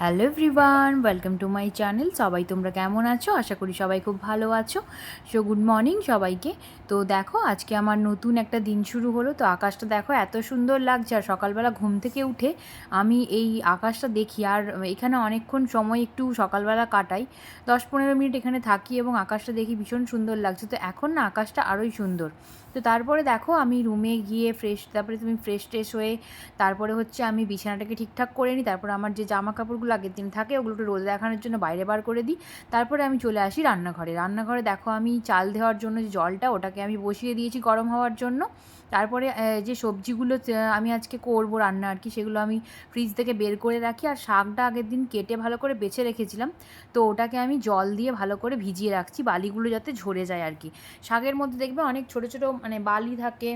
Hello everyone, welcome to my channel. সবাই তোমরা কেমন আছো? আশা করি সবাই খুব ভালো আছো। সো, গুড মর্নিং সবাইকে। তো দেখো, আজকে আমার নতুন একটা দিন শুরু হলো। তো আকাশটা দেখো, এত সুন্দর লাগছে। আর সকালবেলা ঘুম থেকে উঠে আমি এই আকাশটা দেখি। আর এখানে অনেকক্ষণ সময় একটু সকালবেলা কাটাই। দশ পনেরো মিনিট এখানে থাকি এবং আকাশটা দেখি ভীষণ সুন্দর লাগছে। তো এখন না, আকাশটা আরোই সুন্দর। তো তারপরে দেখো আমি রুমে গিয়ে ফ্রেশ তারপরে তুমি ফ্রেশ ট্রেশ হয়ে তারপরে হচ্ছে আমি বিছানাটাকে ঠিকঠাক করে নিই, তারপরে আমার যে জামা কাপড়গুলো আগের দিন থাকে ওগুলো রোদ দেখানোর জন্য বাইরে বার করে দিই। তারপরে আমি চলে আসি রান্নাঘরে। রান্নাঘরে দেখো আমি চাল দেওয়ার জন্য যে জলটা ওটাকে আমি বসিয়ে দিয়েছি গরম হওয়ার জন্য। তারপরে যে সবজিগুলো আমি আজকে করব রান্না আর কি, সেগুলো আমি ফ্রিজ থেকে বের করে রাখি আর শাকটা আগের দিন কেটে ভালো করে বেছে রেখেছিলাম। তো ওটাকে আমি জল দিয়ে ভালো করে ভিজিয়ে রাখছি, বালিগুলো যাতে ঝরে যায় আর কি। শাকের মধ্যে দেখবে অনেক ছোটো ছোটো মানে বালি থাকে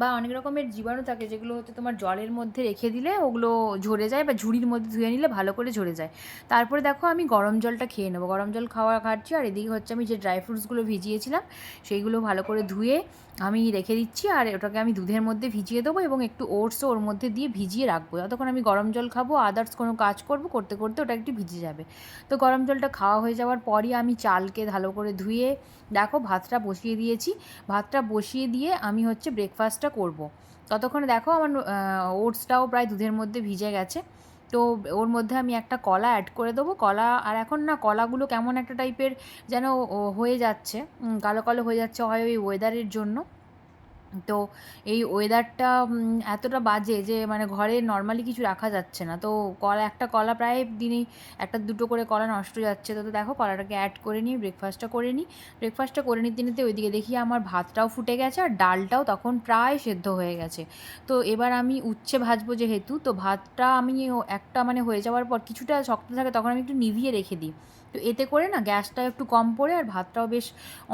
বা অনেক রকমের জীবাণু থাকে যেগুলো হচ্ছে তোমার জলের মধ্যে রেখে দিলে ওগুলো ঝরে যায় বা ঝুড়ির মধ্যে ধুয়ে নিলে ভালো করে ঝরে যায়। তারপরে দেখো আমি গরম জলটা খেয়ে নেব। গরম জল খাওয়া খাচ্ছি আর এদিকে হচ্ছে আমি যে ড্রাই ফ্রুটসগুলো ভিজিয়েছিলাম সেইগুলো ভালো করে ধুয়ে আমি রেখে দিচ্ছি আর ওটাকে আমি দুধের মধ্যে ভিজিয়ে দেবো এবং একটু ওটসও ওর মধ্যে দিয়ে ভিজিয়ে রাখব। যতক্ষণ আমি গরম জল খাব আদার্স কোনো কাজ করব, করতে করতে ওটা একটু ভিজে যাবে। তো গরম জলটা খাওয়া হয়ে যাওয়ার পরই আমি চালকে ভালো করে ধুয়ে, দেখো ভাতটা বসিয়ে দিয়েছি। ভাতটা বসিয়ে দিয়ে আমি হচ্ছে ব্রেকফাস্টটা করব। ততক্ষণে দেখো আমার ওটসটাও প্রায় দুধের মধ্যে ভিজে গেছে। তো ওর মধ্যে আমি একটা কলা অ্যাড করে দেবো। কলা আর এখন না কলাগুলো কেমন একটা টাইপের যেন হয়ে যাচ্ছে। কালো কালো হয়ে যাচ্ছে হয় ওই ওয়েদারের জন্য। তো এই ওয়েদারটা এতটা বাজে যে মানে ঘরে নর্মালি কিছু রাখা যাচ্ছে না। তো কলা, একটা কলা প্রায় দিনেই একটা দুটো করে কলা নষ্ট যাচ্ছে। তো দেখো কলাটাকে অ্যাড করে নিই ব্রেকফাস্টটা করে নিই। ব্রেকফাস্টটা করে নিতে নিতে ওইদিকে দেখি আমার ভাতটাও ফুটে গেছে আর ডালটাও তখন প্রায় সেদ্ধ হয়ে গেছে। তো এবার আমি উচ্ছে ভাজবো যেহেতু, তো ভাতটা আমি একটা মানে হয়ে যাওয়ার পর কিছুটা শক্ত থাকে তখন আমি একটু নিভিয়ে রেখে দিই। তো এতে করে না গ্যাসটা একটু কম পড়ে আর ভাতটাও বেশ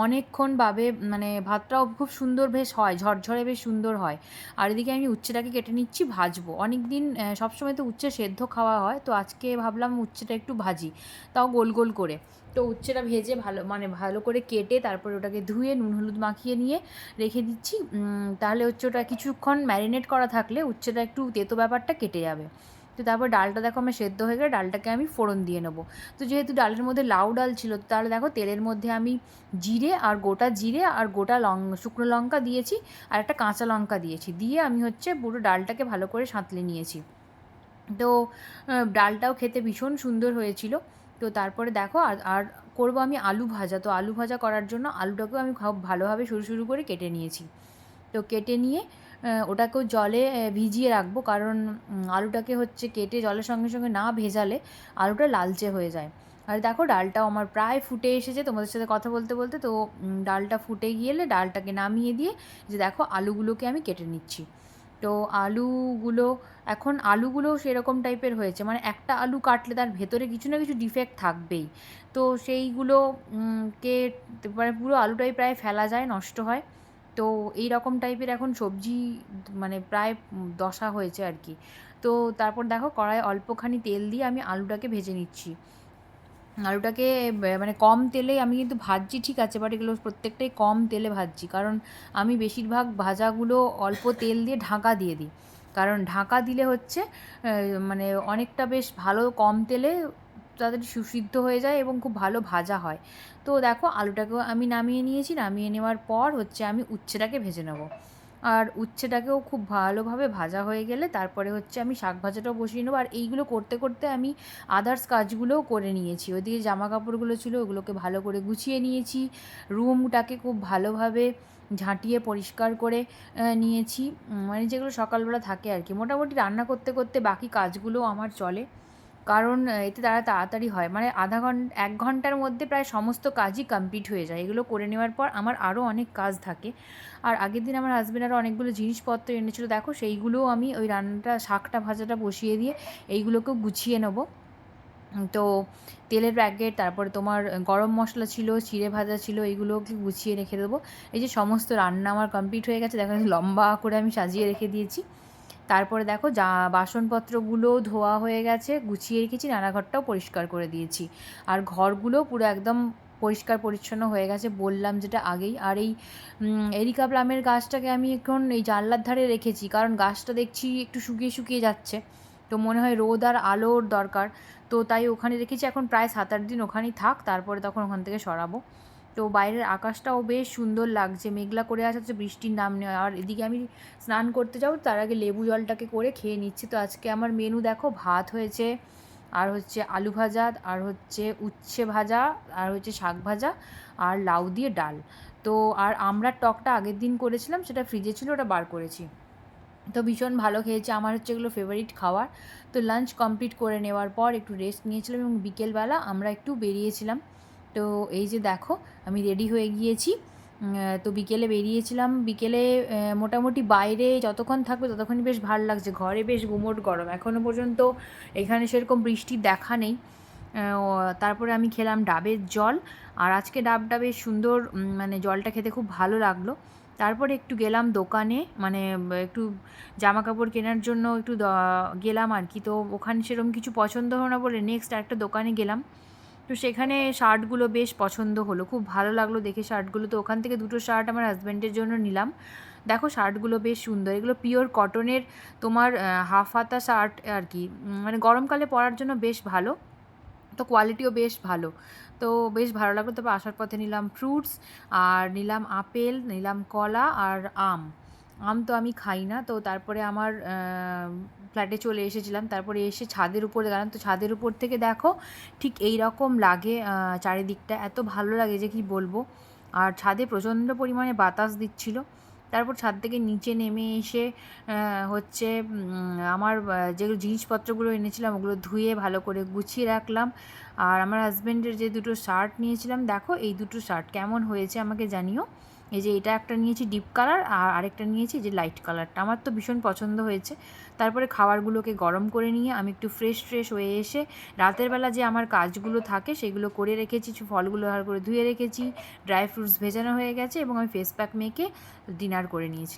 অনেকক্ষণ ভাবে মানে ভাতটাও খুব সুন্দর বেশ হয়। ঝরঝরে বেশ সুন্দর হয়। আর এদিকে আমি উচ্ছেটাকে কেটে নিচ্ছি, ভাজবো। অনেক দিন সবসময় তো উচ্ছে সেদ্ধ খাওয়া হয়, তো আজকে ভাবলাম উচ্ছেটা একটু ভাজি, তাও গোল গোল করে। তো উচ্ছেটা ভেজে ভালো মানে ভালো করে কেটে তারপরে ওটাকে ধুয়ে নুন হলুদ মাখিয়ে নিয়ে রেখে দিচ্ছি। তাহলে হচ্ছে ওটা কিছুক্ষণ ম্যারিনেট করা থাকলে উচ্ছেটা একটু তেতো ব্যাপারটা কেটে যাবে। তো তারপর ডালটা দেখো আমার সেদ্ধ হয়ে গেলে ডালটাকে আমি ফোড়ন দিয়ে নেব। তো যেহেতু ডালের মধ্যে লাউ ডাল ছিল তাহলে দেখো তেলের মধ্যে আমি জিরে আর গোটা জিরে আর গোটা লং, শুকনো লঙ্কা দিয়েছি আর একটা কাঁচা লঙ্কা দিয়েছি। দিয়ে আমি হচ্ছে পুরো ডালটাকে ভালো করে সাঁতলে নিয়েছি। তো ডালটাও খেতে ভীষণ সুন্দর হয়েছিল। তো তারপরে দেখো আর আর করব আমি আলু ভাজা। তো আলু ভাজা করার জন্য আলুটাকেও আমি ভালোভাবে সরু সরু করে কেটে নিয়েছি। তো কেটে নিয়ে ওটাকেও জলে ভিজিয়ে রাখব। কারণ আলুটাকে হচ্ছে কেটে জলের সঙ্গে সঙ্গে না ভেজালে আলুটা লালচে হয়ে যায়। আর দেখো, ডালটাও আমার প্রায় ফুটে এসেছে তোমাদের সাথে কথা বলতে বলতে। তো ডালটা ফুটে গিয়েলে ডালটাকে নামিয়ে দিয়ে যে দেখো, আলুগুলোকে আমি কেটে নিচ্ছি। তো, আলুগুলো, এখন আলুগুলো সেরকম টাইপের হয়েছে। মানে একটা আলু কাটলে তার ভেতরে কিছু না কিছু ডিফেক্ট থাকবেই। তো, সেইগুলো কে মানে পুরো আলুটাই প্রায় ফেলা যায়, নষ্ট হয়। তো এই রকম টাইপের এখন সবজি মানে প্রায় দশা হয়েছে আর কি। তো তারপর দেখো কড়াই অল্পখানি তেল দিয়ে আমি আলুটাকে ভেজে নিচ্ছি। আলুটাকে মানে কম তেলে আমি কিন্তু ভাজছি, ঠিক আছে বাট এগুলো প্রত্যেকটাই কম তেলে ভাজছি। কারণ আমি বেশিরভাগ ভাজাগুলো অল্প তেল দিয়ে ঢাকা দিয়ে দিই। কারণ ঢাকা দিলে হচ্ছে মানে অনেকটা বেশ ভালো কম তেলে তাড়াতাড়ি সুসিদ্ধ হয়ে যায় এবং খুব ভালো ভাজা হয়। তো দেখো আলুটাকেও আমি নামিয়ে নিয়েছি। নামিয়ে নেওয়ার পর হচ্ছে আমি উচ্ছেটাকে ভেজে নেব। আর উচ্ছেটাকেও খুব ভালোভাবে ভাজা হয়ে গেলে তারপরে হচ্ছে আমি শাক ভাজাটাও বসিয়ে নেব। আর এইগুলো করতে করতে আমি আদার্স কাজগুলোও করে নিয়েছি। ওইদিকে জামা কাপড়গুলো ছিল ওগুলোকে ভালো করে গুছিয়ে নিয়েছি। রুমটাকে খুব ভালোভাবে ঝাঁটিয়ে পরিষ্কার করে নিয়েছি। মানে যেগুলো সকালবেলা থাকে আর কি। মোটামুটি রান্না করতে করতে বাকি কাজগুলোও আমার চলে। কারণ এতে তারা তাড়াতাড়ি হয়। মানে আধা ঘণ্টা এক ঘণ্টার মধ্যে প্রায় সমস্ত কাজই কমপ্লিট হয়ে যায়। এগুলো করে নেওয়ার পর আমার আরও অনেক কাজ থাকে। আর আগের দিন আমার হাজব্যান্ড আরও অনেকগুলো জিনিসপত্র এনেছিলো। দেখো, সেইগুলোও আমি ওই রান্নাটা, শাকটা, ভাজাটা বসিয়ে দিয়ে এইগুলোকেও গুছিয়ে নেব। তো তেলের প্যাকেট তারপরে তোমার গরম মশলা ছিল, চিড়ে ভাজা ছিল, এইগুলোকে গুছিয়ে রেখে দেবো। এই যে সমস্ত রান্না আমার কমপ্লিট হয়ে গেছে। দেখো, লম্বা করে আমি সাজিয়ে রেখে দিয়েছি। তারপরে দেখো যা বাসনপত্রগুলো ধোয়া হয়ে গেছে, গুছিয়ে রেখেছি, রান্নাঘরটাও পরিষ্কার করে দিয়েছি। আর ঘরগুলো পুরো একদম পরিষ্কার পরিচ্ছন্ন হয়ে গেছে, বললাম যেটা আগেই। আর এই এরিকা প্লামের গাছটাকে আমি এখন এই জানলার ধারে রেখেছি, কারণ গাছটা দেখছি একটু শুকিয়ে শুকিয়ে যাচ্ছে। তো মনে হয় রোদ আর আলোর দরকার। তো তাই ওখানে রেখেছি, এখন প্রায় সাত আট দিন ওখানেই থাক, তারপরে তখন ওখান থেকে সরাবো। তো বাইরের আকাশটাও বেশ সুন্দর লাগছে। মেঘলা করে আসা হচ্ছে বৃষ্টির নাম নেওয়া আর এদিকে আমি স্নান করতে যাব, তার আগে লেবু জলটাকে করে খেয়ে নিচ্ছি। তো আজকে আমার মেনু দেখো, ভাত হয়েছে, আর হচ্ছে আলু ভাজা, আর হচ্ছে উচ্ছে ভাজা, আর হচ্ছে শাক ভাজা, আর লাউ দিয়ে ডাল। তো আর আমরার টকটা আগের দিন করেছিলাম, সেটা ফ্রিজে ছিল, ওটা বার করেছি। তো ভীষণ ভালো খেয়েছে, আমার হচ্ছে এগুলো ফেভারিট খাওয়ার তো লাঞ্চ কমপ্লিট করে নেওয়ার পর একটু রেস্ট নিয়েছিলাম এবং বিকেলবেলা আমরা একটু বেরিয়েছিলাম। তো এই যে দেখো, আমি রেডি হয়ে গিয়েছি। তো বিকেলে বেরিয়েছিলাম। বিকেলে মোটামুটি বাইরে যতক্ষণ থাকবে ততক্ষণই বেশ ভালো লাগছে। ঘরে বেশ গুমোট গরম। এখনও পর্যন্ত এখানে সেরকম বৃষ্টির দেখা নেই। তারপরে আমি খেলাম ডাবের জল। আর আজকে ডাবটা বেশ সুন্দর মানে জলটা খেতে খুব ভালো লাগল। তারপরে একটু গেলাম দোকানে মানে একটু জামা কাপড় কেনার জন্য একটু গেলাম আর কি। তো ওখানে সেরকম কিছু পছন্দ হলো না বলে নেক্সট একটা দোকানে গেলাম। তো সেখানে শার্টগুলো বেশ পছন্দ হলো। খুব ভালো লাগল দেখে শার্টগুলো। তো ওখান থেকে দুটো শার্ট আমার হাজব্যান্ডের জন্য নিলাম। দেখো শার্টগুলো বেশ সুন্দর। এগুলো পিওর কটনের তোমার হাফ হাতা শার্ট আর কি। মানে গরমকালে পরার জন্য বেশ ভালো। তো কোয়ালিটিও বেশ ভালো। তো বেশ ভালো লাগল। তবে আসার পথে নিলাম ফ্রুটস আর নিলাম আপেল, নিলাম কলা আর আম। আম তো আমি খাই না, তো তারপরে আমার ফ্ল্যাটে চলে এসেছিলাম। তারপরে এসে ছাদের উপরে গেলাম তো ছাদের উপর থেকে দেখো, ঠিক এই রকম লাগে চারিদিকটা। এত ভালো লাগে যে কি বলব। আর ছাদে প্রচণ্ড পরিমাণে বাতাস দিচ্ছিল। তারপর ছাদ থেকে নিচে নেমে এসে হচ্ছে আমার যেগুলো জিনিসপত্রগুলো এনেছিলাম, ওগুলো ধুয়ে ভালো করে গুছিয়ে রাখলাম। আর আমার হাজব্যান্ডের যে দুটো শার্ট নিয়েছিলাম, দেখো এই দুটো শার্ট কেমন হয়েছে আমাকে জানিও। এই যে এটা একটা নিয়েছি ডিপ কালার আর আরেকটা নিয়েছি যে লাইট কালারটা আমার তো ভীষণ পছন্দ হয়েছে। তারপরে খাবারগুলোকে গরম করে নিয়ে আমি একটু ফ্রেশ ফ্রেশ হয়ে এসে রাতের বেলা যে আমার কাজগুলো থাকে সেগুলো করে রেখেছি ফলগুলো ভালো করে ধুয়ে রেখেছি। ড্রাই ফ্রুটস ভেজানো হয়ে গেছে এবং আমি ফেস প্যাক মেখে ডিনার করে নিয়েছিলাম